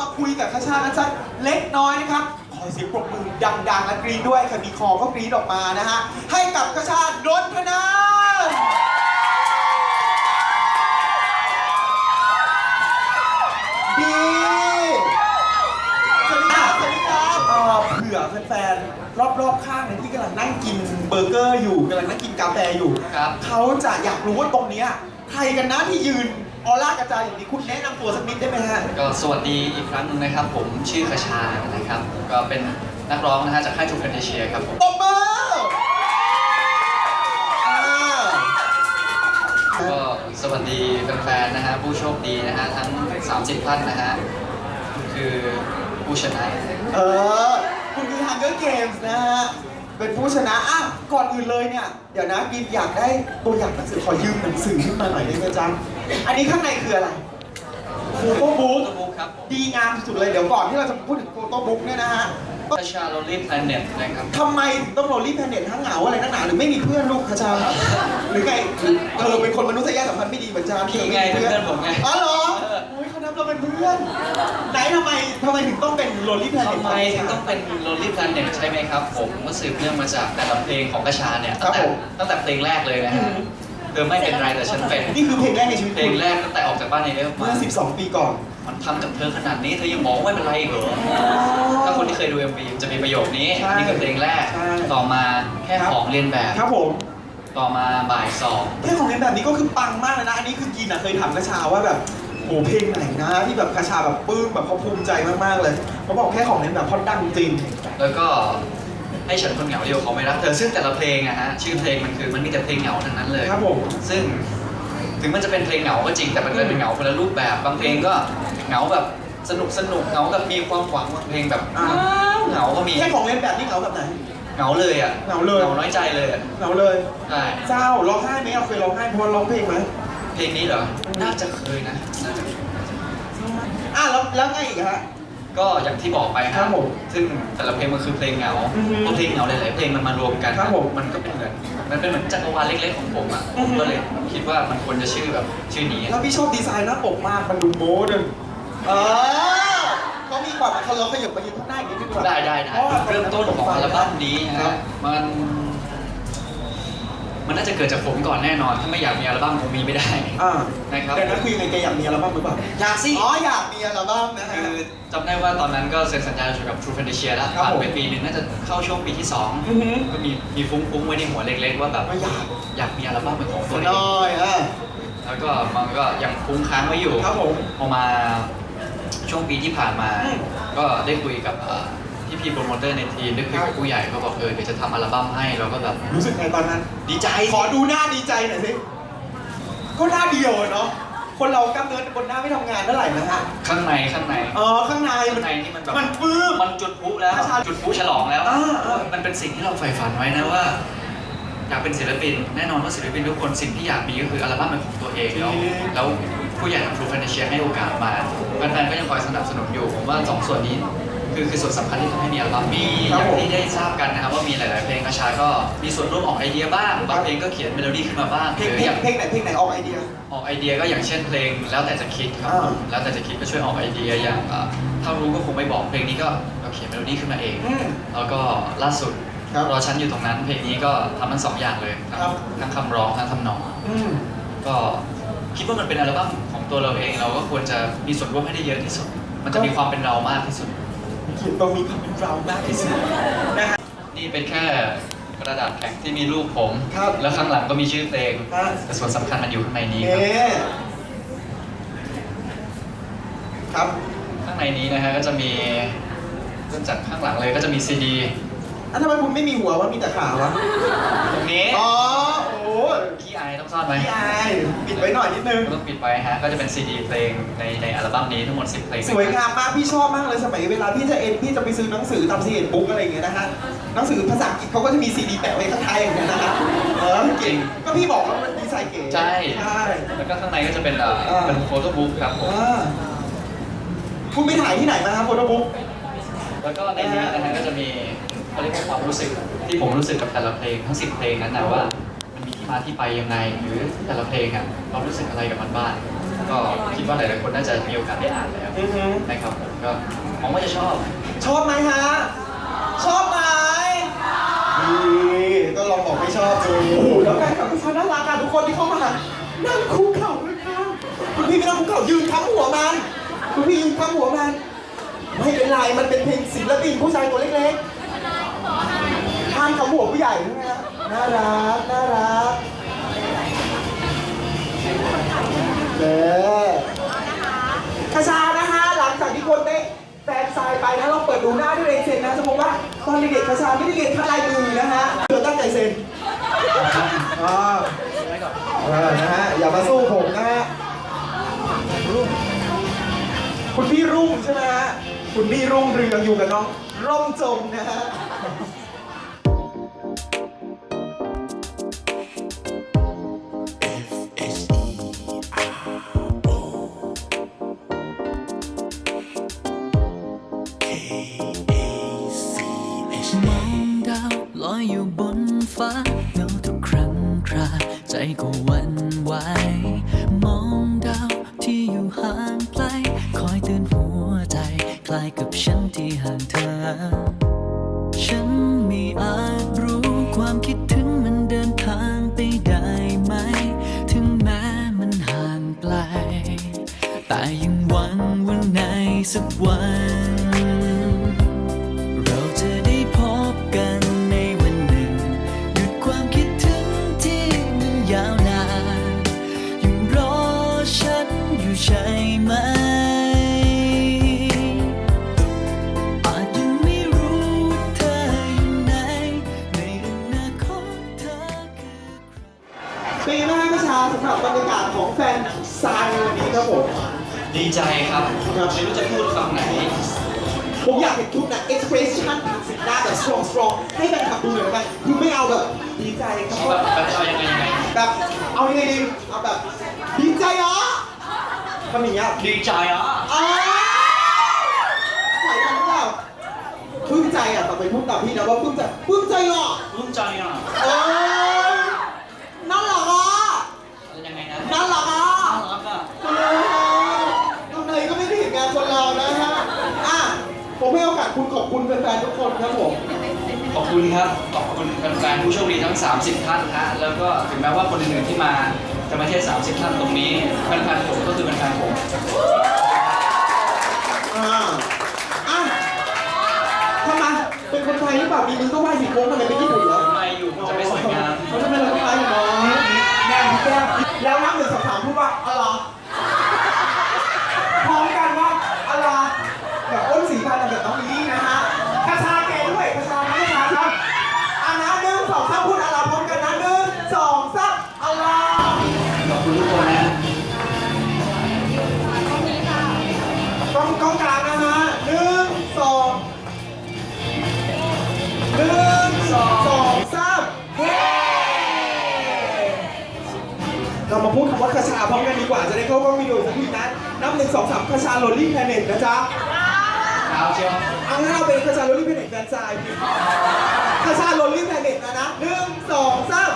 มาคุยกับคาชากันสักเล็กน้อยนะครับ ขอเสียงปรบมือดังๆและกรีดด้วยใครมีคอก็กรีดออกมานะฮะ ให้กับคาชานนทนาดีสวัสดีครับสวัสดีครับเอ่อเผื่อแฟนๆรอบๆข้างเนี่ยที่กำลังนั่งกินเบอร์เกอร์อยู่กำลังนั่งกินกาแฟอยู่ ครับ เขาจะอยากรู้ว่าตรงเนี้ยใครกันนะที่ยืน ออร่ากระจายอย่างนี้คุณแนะนำตัวสักนิดได้ไหมฮะ ก็สวัสดีอีกครั้งหนึงนะครับ ผมชื่อคชานะครับก็เป็นนักร้องนะฮะจากค่ายทูแฟนเทเชียครับผม ตบมืออ่าก็สวัสดีแฟนๆนะฮะผู้โชคดีนะฮะทั้ง 30 ท่านนะฮะคือผู้ชนะเออ คุณคือ Hunger Games นะฮะ เป็นผู้ชนะ อะ ก่อนอื่นเลยเนี่ย เดี๋ยวนะกินอยากได้ตัวอย่างหนังสือ ขอยืมหนังสือขึ้นมาหน่อยได้ไหมจ๊ะ อันนี้ข้างในคืออะไรโฟโต้บุ๊กโฟโต้บุ๊กครับผมดีงามสุดเลยเดี๋ยวก่อนที่เราจะพูดถึงโฟโต้บุ๊กเนี่ยนะฮะคชาโรลลี่แพลเน็ตนะครับ ทำไมถึงต้องโรลลี่แพนเน็ตทั้งเหงาอะไรนักหนาหรือไม่มีเพื่อนลูกคาชาหรือไงเธอเป็นคนมนุษยสัมพันธ์ไม่ดีเหมือนจานพี่ไงเป็นเพื่อนผมไง อ๋อเหรอเออโอ้ยเขานับเราเป็นเพื่อนไหนทำไมทำไมถึงต้องเป็นโรลลี่แพนเน็ต ทำไมถึงต้องเป็นโรลลี่แพลเน็ตใช่ไหมครับ ผมก็สืบเนื่องมาจากแต่ละเพลงของกระชาเนี่ยครัตั้บงแต่ผมตั้งแต่เพลงแรกเลยนะฮะ เธอไม่เป็นไรแต่ฉันเป็นนี่คือเพลงแรกในชีวิตเพลงแรกตั้งแต่ออกจากบ้านในเรื่องมาเมื่อ 12 ปีก่อนมันทำกับเธอขนาดนี้เธอยังบอกว่าไม่เป็นไรเหรอถ้าคนที่เคยดู MV จะมีประโยคนี้ใช่นี่คือเพลงแรกใช่ ต่อมาแค่ครับของเรียนแบบ ครับผมต่อมาบ่ายสองเพลงของเล่นแบบนี้ก็คือปังมากเลยนะ อันนี้คือกินอะเคยถามกระชาว่าแบบโหเพลงไหนนะ ที่แบบกระชาแบบปลื้มแบบเขาภูมิใจมากๆเลยเขาบอกแค่ของเล่นแบบเพราะดังจริง แล้วก็ ให้ฉันคนเหงาเดียวเขาไม่รักเธอซึ่งแต่ละเพลงอะฮะชื่อเพลงมันคือมันมีแต่เพลงเหงาทั้งนั้นเลยครับผม ซึ่งถึงมันจะเป็นเพลงเหงาก็จริงแต่มันเป็นเหงาคนละรูปแบบ บางเพลงก็เหงาแบบสนุกสนุกเหงาแบบมีความหวังบางเพลงแบบอ่าเหงาก็มีแค่ของเล่นแบบนี้เหงาแบบไหน เหงาเลยอะเหงาเลย เหงาน้อยใจเลยอะเหงาเลย ใช่เศร้าร้องไห้ไหมเอาเคยร้องไห้เพราะร้องเพลงไหมเพลงนี้เหรอน่าจะเคยนะน่าจะเคยอะแล้วแล้วไงอีกฮะ ก็อย่างที่บอกไปครับผมซึ่งแต่ละเพลงมันคือเพลงเหงาอือฮึพอเพลงเหงาหลายๆเพลงมันมารวมกันครับผมมันก็เป็นเหมือนมันเป็นเหมือนจักรวาลเล็กๆของผมอะอืผอมฮึ ก็เลยคิดว่ามันควรจะชื่อแบบชื่อนี้ แล้วพี่ชอบดีไซน์หน้าปกมาก มันดูโมเดิร์นเออเขามีความเขาเราขยับไปยืนข้างหน้าอย่างนี้ดีกว่าได้ได้ได้พาะว่า เริ่มต้นของอัลบั้มนี้นะครัฮะบมัน มันน่าจะเกิดจากผมก่อนแน่นอน ถ้าไม่อยากมีอัลบั้มคงมีไม่ได้อ่านะครับเดี๋ยวนะคือยังไงแกอยากมีอัลบั้มหรือเปล่าอยากสิ อ๋ออยากมีอัลบั้มนะฮะ คือจำได้ว่าตอนนั้นก็เซ็นสัญญาอยู่กับ True Fantasia แล้วครับผ่านผมไปปีหนึ่งน่าจะเข้าช่วงปีที่สองอือฮึก็มีมีฟุ้งๆไว้ในหัวเล็กๆว่าแบบว่าอยากอยากมีอัลบั้มเป็นของตัวเอน้งอยอะ แล้วก็มันก็ยังฟุ้งค้างไว้อยู่ครับผมพอมาช่วงปีที่ผ่านมา อืมก็ได้คุยกับเอ่อ พี่พีโปรโมเตอร์ในทีมได้คุยครักับบผู้ใหญ่ก็บอกเออเดี๋ยวจะทำอัลบั้มให้เราก็แบบรู้สึกไงตอนนั้น ดีใจขอดูหน้าดีใจหน่อยสิก็หน้าเดียวอะเนาะคนเรากล้ามเนื้อบนหน้าไม่ทำงานเท่าไหร่นะฮะข้างในข้างในอ๋อข้างในมัข้านงในนี่มันแบบมันปลื้ม มันจุดพลุแล้วประชาชนจุดพลุฉลองแล้ว อ่าอ่ามันเป็นสิ่งที่เราใฝ่ฝันไว้นะว่า อยากเป็นศิลปิน แน่นอนว่าศิลปินทุกคนสิ่งที่อยากมีก็คืออัลบั้มเป็นของตัวเองแล้วแล้วผู้ใหญ่ทาง True Fantasia ให้โอกาสมาแฟนๆก็ยังคอยสนับสนุนอยู่ผมว่าสองส่วนนี้ คือคือส่วนสำคัญที่ทำให้มีอัลบั้มมีอย่างที่ได้ทราบกันนะครับว่ามีหลาย ๆ เพลงกระชาก็มีส่วนร่วมออกไอเดียบ้างบางเพลงก็เขียนเมโลดี้ขึ้นมาบ้างเพลงหรือเพลองย่างเพลงไหนเพลงไหนออกไอเดีย ออกไอเดียก็อย่างเช่นเพลงแล้วแต่จะคิดครับอ่า แล้วแต่จะคิดก็ช่วยออกไอเดียอย่างเอ่อถ้ารู้ก็คงไม่บอกเพลงนี้ก็เราเขียนเมโลดี้ขึ้นมาเอง อืม แล้วก็ล่าสุดครับรอฉันอยู่ตรงนั้นเพลงนี้ก็ทำทั้งสองอย่างเลยทั้งครับ ทั้งคำร้องทั้งทำนอง อืม ก็คิดว่ามันเป็นอัลบั้มของตัวเราเองเราก็ควรจะมีส่วนร่วมให้ได้เยอะที่สุด มันจะมีความเป็นเรามากที่สุด เขียนต้องมีความเป็นเรามากที่สุดนะฮะ นี่เป็นแค่กระดาษแผ่นที่มีรูปผม ครับ แล้วข้างหลังก็มีชื่อเพลง ฮะแต่ส่วนสำคัญมันอยู่ข้างในนี้เอ๊ครับะครับ ข้างในนี้นะฮะก็จะมีเริ่มจากข้างหลังเลยก็จะมีซีดีอะทำไมคุณไม่มีหัววะมีแต่ขาวะตรงนี้ อ๋อโอ้ ขี้อายต้องซ่อนไหมพี่อายปิดไว้หน่อยนิดนึง ก็ต้องปิดไว้ฮะ ก็จะเป็นซีดีเพลงในในอัลบั้มนี้ทั้งหมด 10 เพลงสวยงามมากพี่ชอบมากเลยสมัยเวลาพี่จะเอ็นพี่จะไปซื้อหนังสือตามซีเอ็นบุ๊กอะไรอย่างเงี้ยนะฮะหนังสือภาษาอังกฤษเขาก็จะมีซีดีแปะไว้ข้างท้ายอย่างเงี้ยนะฮะเออเก่งก็พี่บอกว่ามันดีไซน์เก๋ใช่ ใช่ แล้วก็ข้างในก็จะเป็นเอ่ออ่าเป็นโฟโต้บุ๊กครับผม อ่าคุณไปถ่ายที่ไหนมาครับโฟโต้บุ๊ก แล้วก็ในนี้นะฮะก็จะมีเขาเรียกว่าความรู้สึกที่ผมรู้สึกกับแต่ละเพลงทั้ง 10 เพลงนั้นนะว่า มันมีที่มาที่ไปยังไง หรือแต่ละเพลงอะเรารู้สึกอะไรกับมันบ้างก็คิดว่าหลายๆคนน่าจะมีโอกาสได้อ่านแล้วอือฮึ นะครับผมก็หวังว่าจะชอบ ชอบไหมฮะ ชอบไหมดีก็ลองบอกไม่ชอบดูโอ้โหแล้วแฟนคลับทุกคนน่ารักอะทุกคนที่เข้ามานั่งคุกเข่าด้วยค่ะคุณพี่ไม่ต้องคุกเข่ายืนค้ำหัวมันคุณพี่ยืนค้ำหัวมันไม่เป็นไรมันเป็นเพลงศิลปินผู้ชายตัวเล็กๆห้ามค้ำหัวผู้ใหญ่ใช่ไหมฮะ น่ารัก น่ารักเด้อคาชานะฮะหลังจากที่คนได้แฟนซายไปนะลองเปิดดูหน้าด้วยเองเซ็นนะจะพบว่าตอนเด็กๆคาชาไม่ได้เรียนท่าลายมือนะฮะเธอตั้งใจเซ็นอ่าเออนะฮะ อย่ามาสู้ผมนะฮะ คุณพี่รุ่งใช่ไหมฮะ คุณพี่รุ่งเรืองอยู่กับน้องร่มจมนะฮะ นฟ้าเงาทุกครั้งคราใจก็วันไหวมองดาวที่อยู่ห่างไกล คอยเตือนหัวใจ คล้ายกับฉันที่ห่างเธอ ฉันไม่อาจรู้ความคิดถึงมันเดินทางไปได้ไหม ถึงแม้มันห่างไกล แต่ยังหวังว่าในสักวัน ครับผม ดีใจครับ ไม่รู้จะพูดคำไหน ผมอยากเห็นทุกนะ expression ทางสีหน้าแบบ strong strong ให้แฟนคลับดูหน่อยแล้วกันคือไม่เอาแบบดีใจครับแบบแบบเอายังไงยังไง แบบเอายังไงดีเอาแบบดีใจเหรอทำอย่างเงี้ยดีใจอะอ้าวไหวทันหรือเปล่าปลื้มใจอะต่อไปพูดกับพี่นะว่าปลื้มใจปลื้มใจเหรอรุ่นใจอะ เอ้ยน่ารักอะ แล้วยังไงนะ น่ารักอะ น่ารักอะ ทำไมก็ไม่ได้เห็นงานคนเรานะฮะ อะ ผมให้โอกาสคุณขอบคุณแฟนๆทุกคนครับผม ขอบคุณครับ ขอบคุณแฟนๆผู้โชคดีทั้ง 30 ท่านฮะ แล้วก็ถึงแม้ว่าคนอื่นๆที่มาจะไม่ใช่ 30 ท่านตรงนี้แฟนๆผมก็คือแฟนๆผม อ่าอะทำไมเป็นคนไทยหรือเปล่ามีมือก็ไหว้ผิดโค้งทำไมเป็นญี่ปุ่นเหรอทำไมอยู่จะไม่สวยงาม เขาทำไมเราต้องไหว้อย่างน้อยแก้มแก้มแล้วนับหนึ่งสองสามพูดว่าอะไมาพูดคำว่าคาชาพร้อมกันดีกว่าจะได้เข้ากล้องวิดีโอสักทีนะนับหนึ่งสองสามคาชาโรลลี่แพนเน็ตนะจ๊ะเท้าเชียวเอางั้นเราเป็นคาชาโรลลี่แพนเน็ตแฟนซายคาชาโรลลี่แพนเน็ตนะนะหนึ่งสองสาม